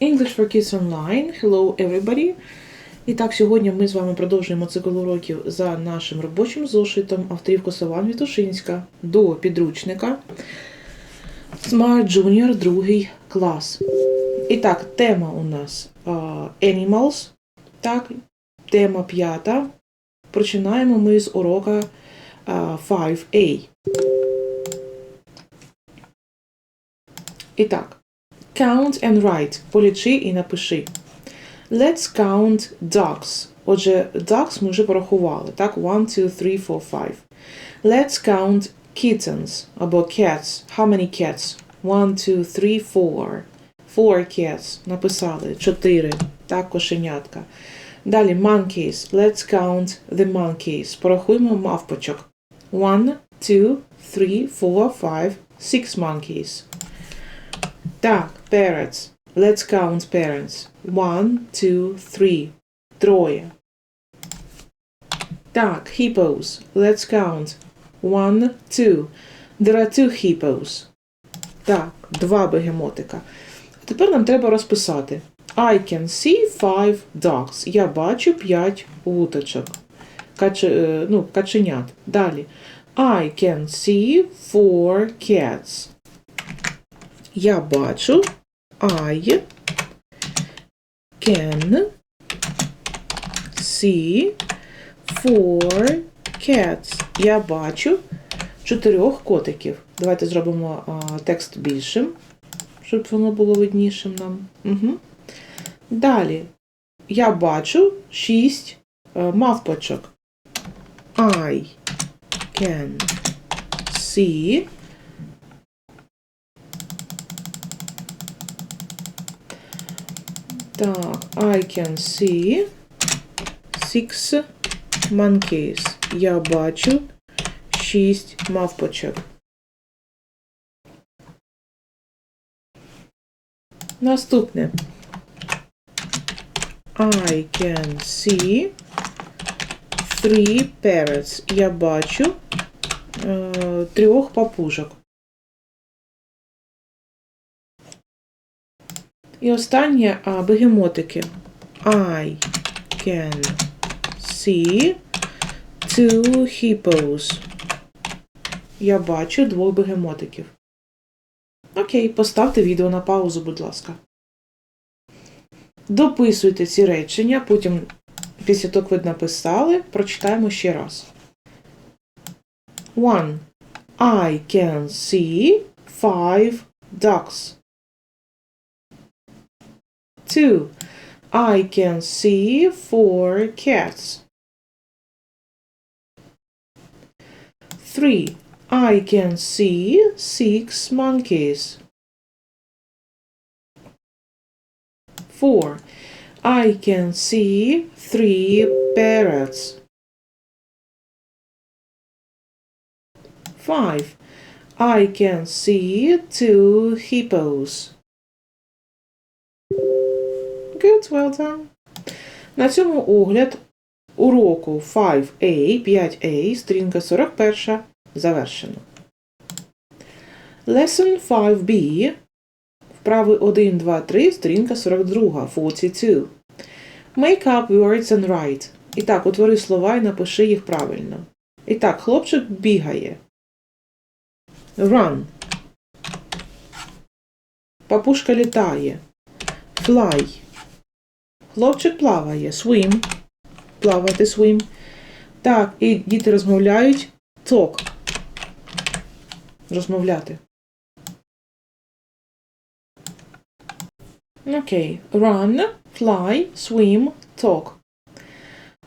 English for Kids Online. Hello everybody. І так, сьогодні ми з вами продовжуємо цикл уроків за нашим робочим зошитом авторів Косован Вітушинська до підручника Smart Junior, другий клас. І так, тема у нас а, Animals. Так, тема п'ята. Починаємо ми з урока а, 5A. І так, count and write. Полічи і напиши. Let's count ducks. Отже, ducks ми вже порахували. Так, 1, 2, 3, 4, 5. Let's count kittens або cats. How many cats? 1, 2, 3, 4. Four cats. Написали. 4. Так, кошенятка. Далі monkeys. Let's count the monkeys. Порахуємо мавпочок. 1, 2, 3, 4, 5, 6 monkeys. Так, parrots. Let's count parents. One, two, three. Троє. Так, hippos. Let's count. One, two. There are two hippos. Так, два бегемотика. А тепер нам треба розписати. I can see five ducks. Я бачу п'ять уточок. Каче, е, ну, каченят. Далі. I can see four cats. Я бачу I can see four cats. Я бачу чотирьох котиків. Давайте зробимо а, текст більшим, щоб воно було виднішим нам. Угу. Далі. Я бачу шість а, мавпочок. I can see Так, I can see six monkeys. Я бачу шість мавпочок. Наступне. I can see three parrots. Я бачу е, трьох папужок. І останнє а, бегемотики. I can see two hippos. Я бачу двох бегемотиків. Окей, поставте відео на паузу, будь ласка. Дописуйте ці речення, потім, після того, як ви написали, прочитаємо ще раз. One. I can see five ducks. Two. I can see four cats. Three. I can see six monkeys. Four. I can see three parrots. Five. I can see two hippos. Good, well done. На цьому огляд уроку 5A, 5A, сторінка 41 завершено. Lesson 5B, вправи 1, 2, 3, сторінка 42, 42. Make up words and write. І так, утвори слова і напиши їх правильно. І так, хлопчик бігає. Run. Папушка літає. Fly. Хлопчик плаває. Swim. Плавати swim. Так, і діти розмовляють. Talk. Розмовляти. Окей. Run, fly, swim, talk.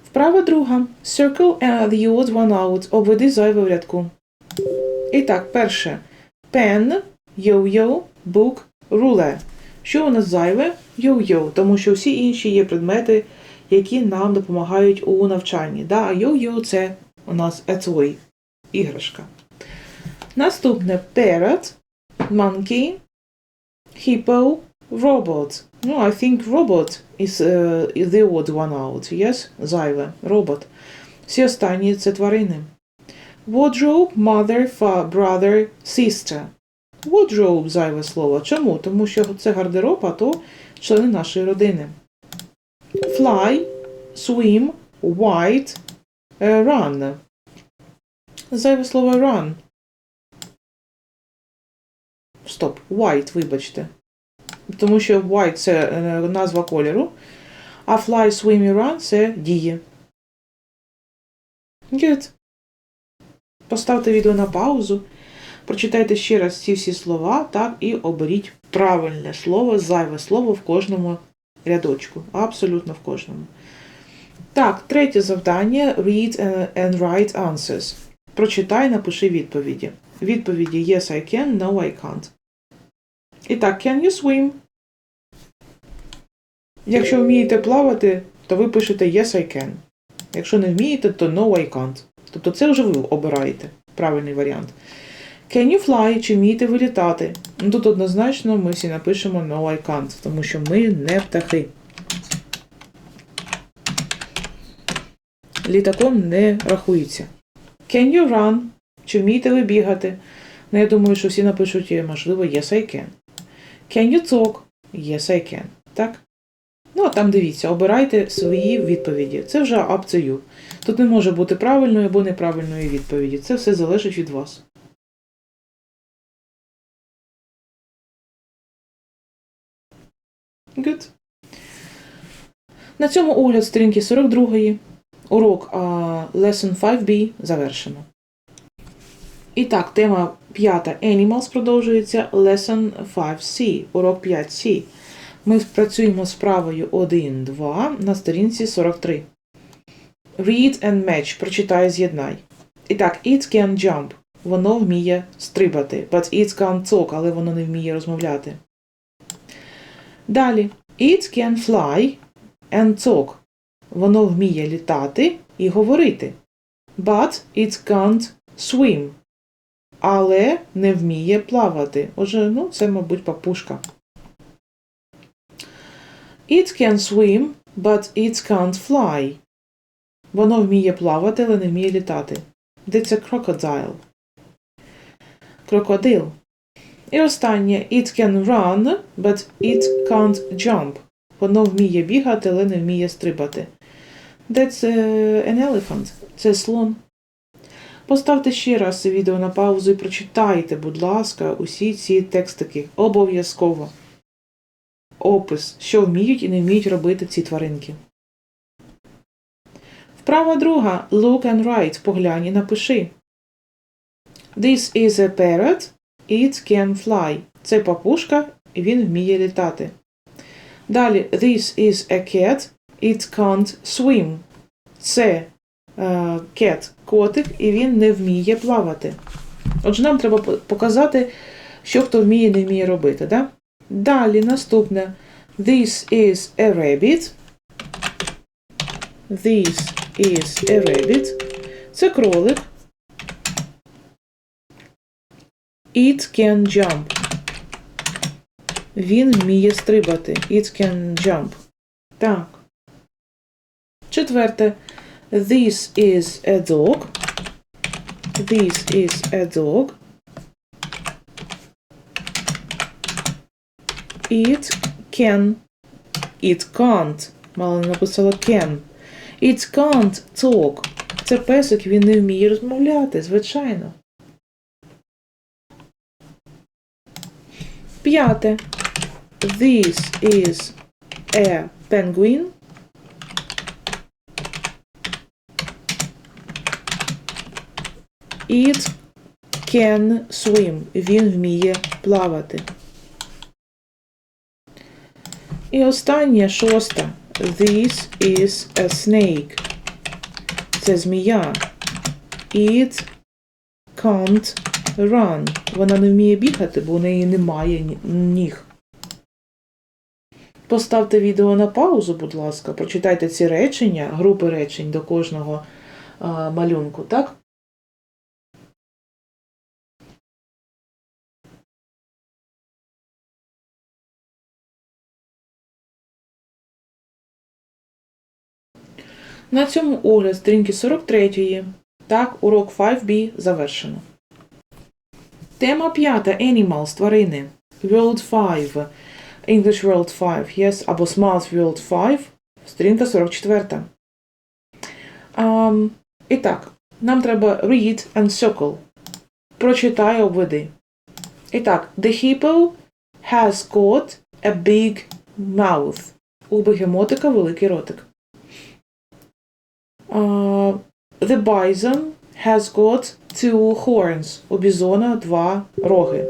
Вправа друга. Circle the odd one out. Обведи зайве в рядку. І так, перше. Pen, yo-yo, book, ruler. Що у нас зайве? Йо-йо, тому що всі інші є предмети, які нам допомагають у навчанні. Да, Йо-йо це у нас toy, іграшка. Наступне parrot, monkey, hippo, robot. Ну, I think robot is uh, the odd one out. Yes? Зайве. Робот. Всі останні це тварини. Wardrobe, mother, brother, sister. Wardrobe – зайве слово. Чому? Тому що це гардероб, а то члени нашої родини. Fly, swim, white, е, run. Зайве слово run. Стоп, white, вибачте. Тому що white це е, назва кольору, а fly, swim і run це дії. Good. Поставте відео на паузу, прочитайте ще раз ці всі слова, так, і оберіть правильне слово, зайве слово в кожному рядочку. Абсолютно в кожному. Так, третє завдання read and write answers. Прочитай, напиши відповіді. Відповіді Yes, I can, No, I can't. І так, can you swim? Якщо вмієте плавати, то ви пишете Yes, I can. Якщо не вмієте, то No, I can't. Тобто це вже ви обираєте правильний варіант. Can you fly? Чи вмієте ви літати? Ну, Тут однозначно ми всі напишемо No, I can't, тому що ми не птахи. Літаком не рахується. Can you run? Чи вмієте ви бігати? Ну, я думаю, що всі напишуть, можливо, yes, I can. Can you talk? Yes, I can. Так? Ну, а там дивіться, обирайте свої відповіді. Це вже up to you. Тут не може бути правильної або неправильної відповіді. Це все залежить від вас. Good. На цьому огляд сторінки 42. Урок а, Lesson 5B завершено. І так, тема 5 Animals продовжується Lesson 5C, урок 5C. Ми працюємо з правою 1, 2 на сторінці 43. Read and match. Прочитай, з'єднай. І так, it can jump. Воно вміє стрибати. But it can't talk, але воно не вміє розмовляти. Далі. It can fly and talk. Воно вміє літати і говорити. But it can't swim. Але не вміє плавати. Отже, ну, це, мабуть, папушка. It can swim, but it can't fly. Воно вміє плавати, але не вміє літати. That's a crocodile. Крокодил. І останнє. It can run, but it can't jump. Воно вміє бігати, але не вміє стрибати. That's uh, an elephant. Це слон. Поставте ще раз це відео на паузу і прочитайте, будь ласка, усі ці текстики. Обов'язково. Опис, що вміють і не вміють робити ці тваринки. Вправа друга. Look and write. Поглянь і напиши. This is a parrot. It can fly. Це папушка, і він вміє літати. Далі. This is a cat. It can't swim. Це uh, cat котик, і він не вміє плавати. Отже, нам треба показати, що хто вміє не вміє робити. Да? Далі наступне. This is a rabbit. This is a rabbit. Це кролик. It can jump. Він вміє стрибати. It can jump. Так. Четверте. This is a dog. This is a dog. It can. It can't. Мало написала can. It can't talk. Це песик, він не вміє розмовляти, звичайно. П'яте. This is a penguin. It can swim. Він вміє плавати. І останнє шосте. This is a snake. Це змія. It can't run. Вона не вміє бігати, бо у неї немає ніг. Поставте відео на паузу, будь ласка, прочитайте ці речення, групи речень до кожного а, малюнку, так? На цьому огляд сторінки 43. Так, урок 5B завершено. Тема п'ята. Animals. Тварини. World 5. English World 5. Yes. Або Smart World 5. Сторінка 44. Um, і так, нам треба read and circle. Прочитай, обведи. І так, the hippo has got a big mouth. У бегемотика великий ротик. Uh, the bison has got two horns. У бізона два роги.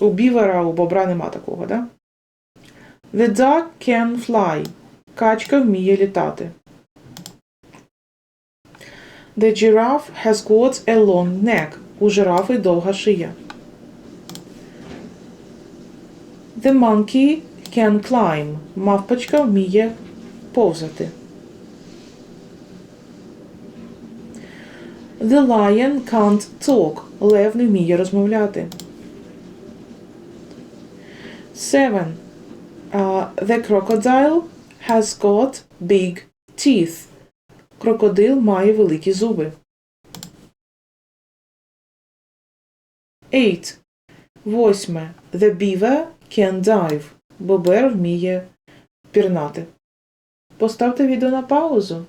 У бівера, у бобра нема такого, да? The duck can fly. Качка вміє літати. The giraffe has got a long neck. У жирафи довга шия. The monkey can climb. Мавпочка вміє повзати. The lion can't talk. Лев не вміє розмовляти. Seven. Uh, the crocodile has got big teeth. Крокодил має великі зуби. 8. Восьме. The beaver can dive. Бобер вміє пірнати. Поставте відео на паузу.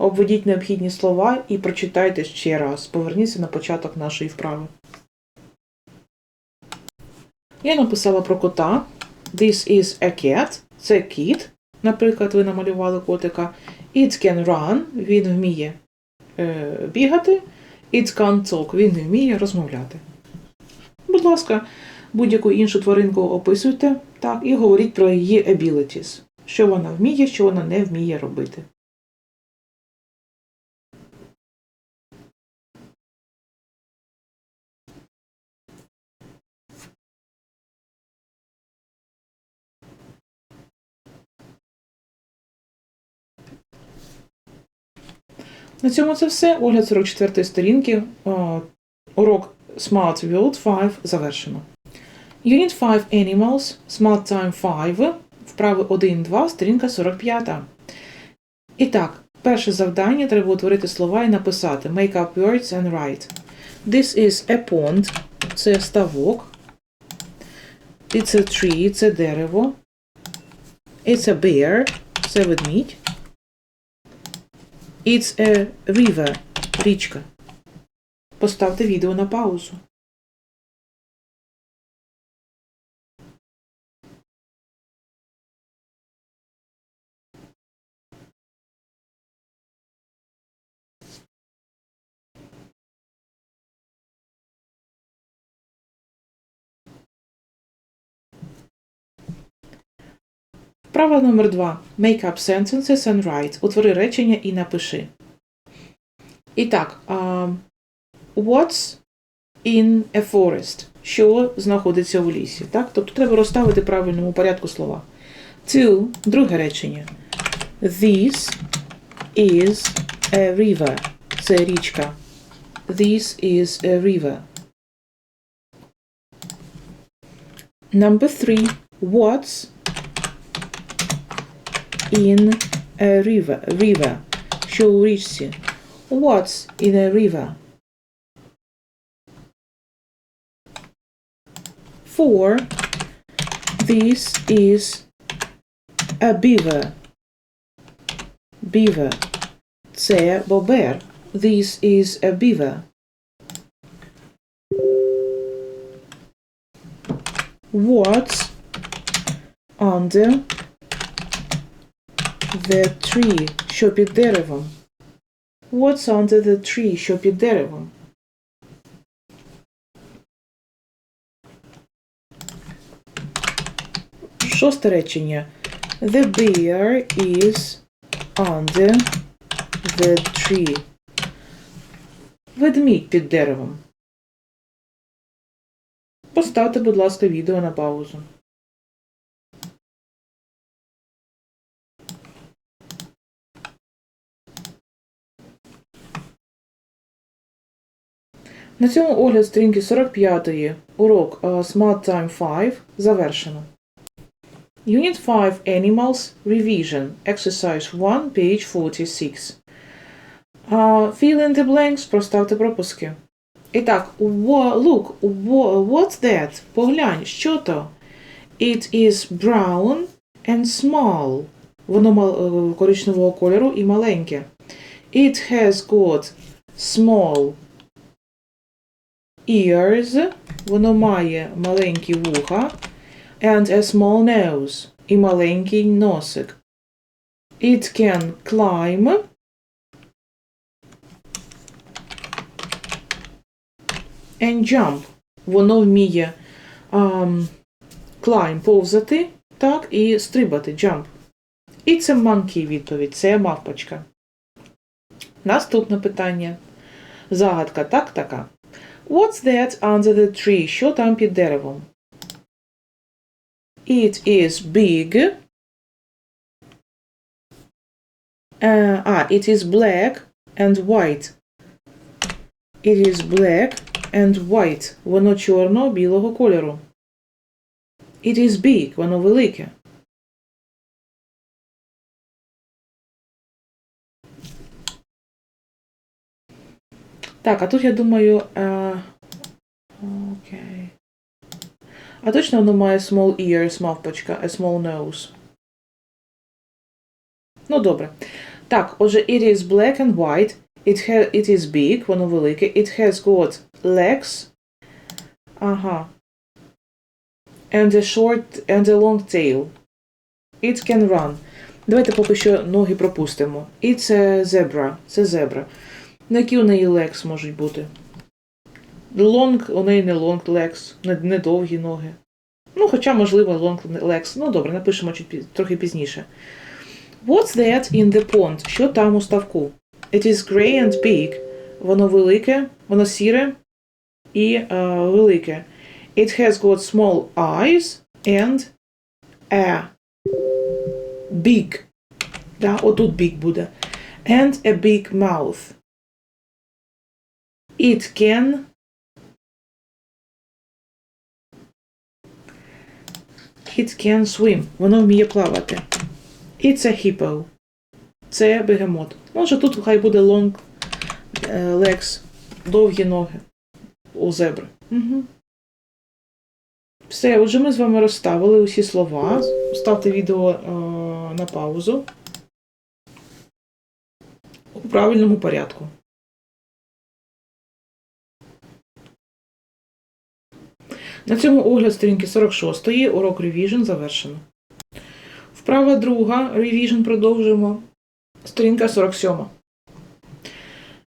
Обведіть необхідні слова і прочитайте ще раз. Поверніться на початок нашої вправи. Я написала про кота. This is a cat. Це кіт. Наприклад, ви намалювали котика. It can run. Він вміє е, бігати. It can talk. Він не вміє розмовляти. Будь ласка, будь-яку іншу тваринку описуйте так, і говоріть про її abilities. Що вона вміє, що вона не вміє робити. На цьому це все. Огляд 44 сторінки. Урок Smart World 5 завершено. Unit 5 Animals, Smart Time 5, вправи 1-2, сторінка 45. І так, перше завдання треба утворити слова і написати Make up words and write. This is a pond. Це ставок. It's a tree, це дерево. It's a bear, це ведмідь. It's a river, річка. Поставте відео на паузу. Вправа номер 2. Make up sentences and write. Утвори речення і напиши. І так, um, what's in a forest? Що знаходиться у лісі? Так? Тобто треба розставити правильному порядку слова. Two. Друге речення. This is a river. Це річка. This is a river. Number three. What's in a river. River. Що у річці? What's in a river? Four. This is a beaver. Beaver. Це бобер. This is a beaver. What's under the tree, що під деревом. What's under the tree, що під деревом? Шосте речення. The bear is under the tree. Ведмідь під деревом. Поставте, будь ласка, відео на паузу. На цьому огляд сторінки 45 урок uh, Smart Time 5 завершено. Unit 5 Animals Revision Exercise 1, page 46. Uh, fill in the blanks, проставте пропуски. І так, wha- look, wha- what's that? Поглянь, що то? It is brown and small. Воно мал- е, коричневого кольору і маленьке. It has got small ears. Воно має маленькі вуха. And a small nose. І маленький носик. It can climb. And jump. Воно вміє um, climb, повзати, так, і стрибати, jump. І це monkey відповідь, це мавпочка. Наступне питання. Загадка так така. What's that under the tree? Що там під деревом? It is big. Uh, ah, it is black and white. It is black and white. Воно чорно-білого кольору. It is big. Воно велике. Так, а тут я думаю. Е... Окей. А точно воно має small ears, мавпочка, a small nose. Ну, добре. Так, отже, it is black and white. It, ha it is big, воно велике. It has got legs. Ага. And a short and a long tail. It can run. Давайте поки що ноги пропустимо. It's a zebra. Це зебра. На які у неї legs можуть бути? Long, у неї не long legs, не, не довгі ноги. Ну, хоча, можливо, long legs. Ну, добре, напишемо чуть трохи пізніше. What's that in the pond? Що там у ставку? It is grey and big. Воно велике, воно сіре і е, велике. It has got small eyes and a big. Да, отут big буде. And a big mouth. It can It can swim. Воно вміє плавати. It's a hippo. Це бегемот. Може тут хай буде long е, legs, довгі ноги у зебри. Угу. Все, отже, ми з вами розставили усі слова. Ставте відео е, на паузу у правильному порядку. На цьому огляд сторінки 46 урок Revision завершено. Вправа друга Revision продовжуємо. Сторінка 47.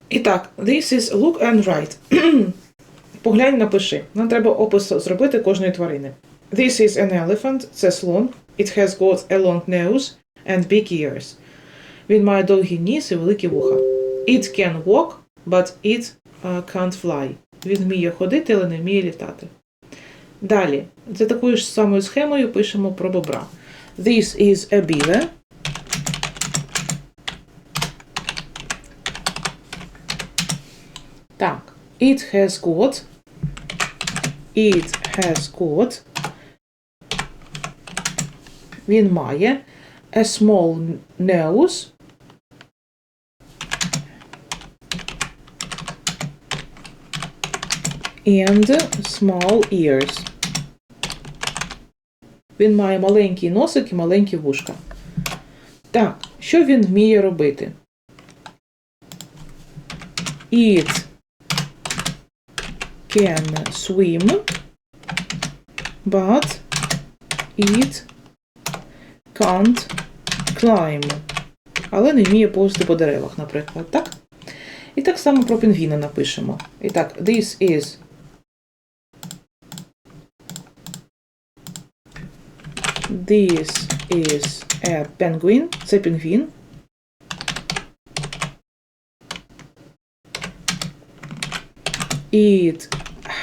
І так, this is look and write. Поглянь, напиши. Нам треба опис зробити кожної тварини. This is an elephant, це слон. It has got a long nose and big ears. Він має довгий ніс і великі вуха. It can walk, but it uh, can't fly. Він вміє ходити, але не вміє літати. Далі, за такою ж самою схемою пишемо про бобра. This is a beaver. Так, it has got. It has got. Він має a small nose. And small ears. Він має маленький носик і маленькі вушка. Так, що він вміє робити? It can swim, but it can't climb. Але не вміє повзти по деревах, наприклад, так? І так само про пінгвіна напишемо. І так, this is This is a penguin. Це пінгвін. It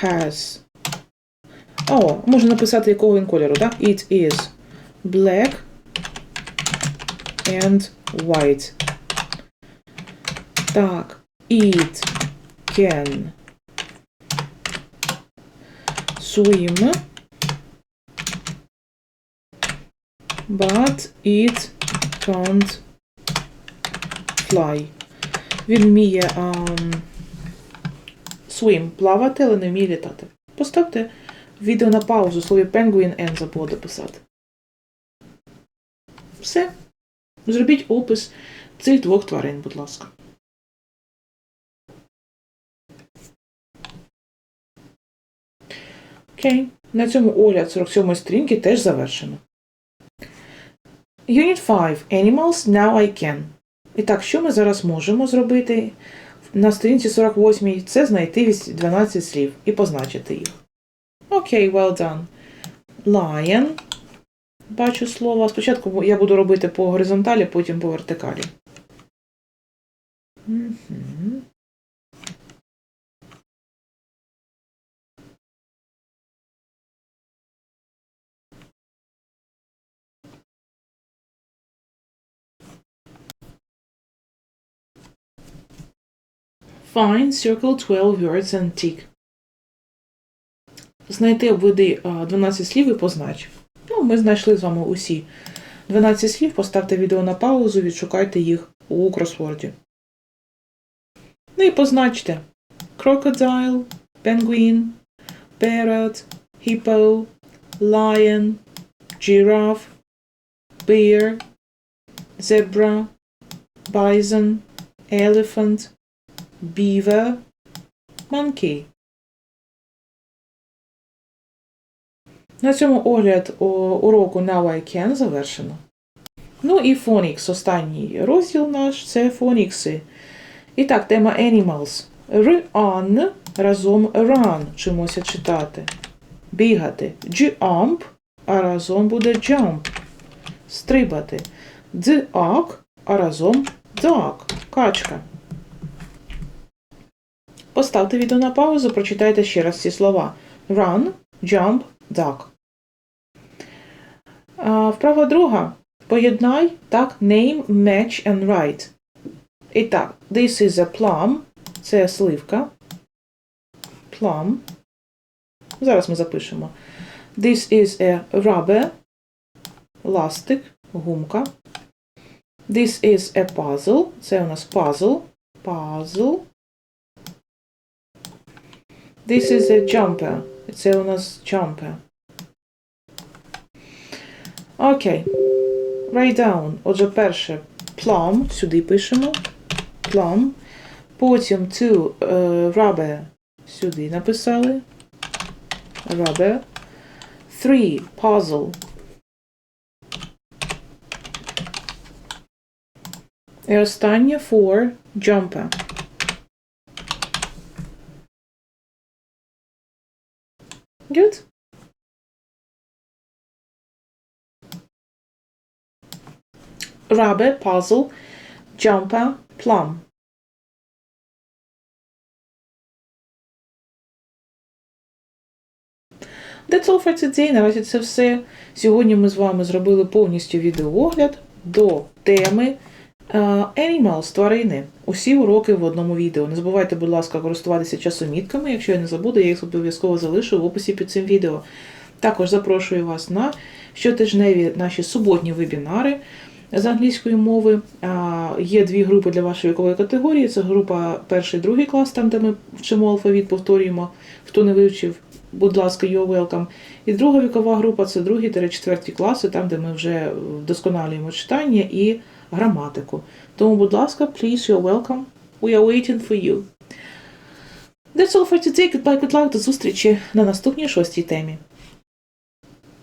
has. О, можна написати, якого він кольору, так? It is black and white. Так. It can swim. But it can't fly. Він вміє ам, swim – плавати, але не вміє літати. Поставте відео на паузу, слові penguin N забула дописати. Все. Зробіть опис цих двох тварин, будь ласка. Окей. На цьому огляд 47 сторінки теж завершено. Unit 5. Animals Now I Can. І так, що ми зараз можемо зробити на сторінці 48 це знайти 12 слів і позначити їх. Окей, well done. Lion. Бачу слово. Спочатку я буду робити по горизонталі, потім по вертикалі. Мгм. Find, circle 12 words and tick. Знайти обведи 12 слів і познач. Ну, ми знайшли з вами усі 12 слів. Поставте відео на паузу, відшукайте їх у кросворді. Ну і позначте crocodile, penguin, parrot, hippo, lion, giraffe, bear, zebra, bison, elephant, beaver, monkey. На цьому огляд уроку Now I Can завершено. Ну і фонікс, останній розділ наш це фонікси. І так, тема Animals. Run разом run вчимося читати. Бігати. Jump, а разом буде jump. Стрибати. Duck, а разом duck. Качка. Поставте відео на паузу, прочитайте ще раз ці слова. Run, jump, duck. Вправа друга. Поєднай так name, match and write. І так, this is a plum. Це сливка. Plum. Зараз ми запишемо. This is a rubber. Ластик, гумка. This is a puzzle. Це у нас puzzle. Puzzle. This is a jumper. Це у нас jumper. Окей. Write down. Отже, перше plum. Сюди пишемо. Plum. Потім to е, rubber. Сюди написали. Rubber. Three. Puzzle. І останнє four. Jumper. Good. Rubber, puzzle, jumper, plum. That's all for today. Наразі це все. Сьогодні ми з вами зробили повністю відеоогляд до теми Animals, тварини. Усі уроки в одному відео. Не забувайте, будь ласка, користуватися часомітками. Якщо я не забуду, я їх обов'язково залишу в описі під цим відео. Також запрошую вас на щотижневі наші суботні вебінари з англійської мови. Є дві групи для вашої вікової категорії. Це група перший, другий клас, там, де ми вчимо алфавіт, повторюємо. Хто не вивчив, будь ласка, you're welcome. І друга вікова група це другий та четвертій класи, там, де ми вже вдосконалюємо читання і граматику. Тому, будь ласка, please, you're welcome. We are waiting for you. That's all for today. Goodbye, good luck. До зустрічі на наступній шостій темі.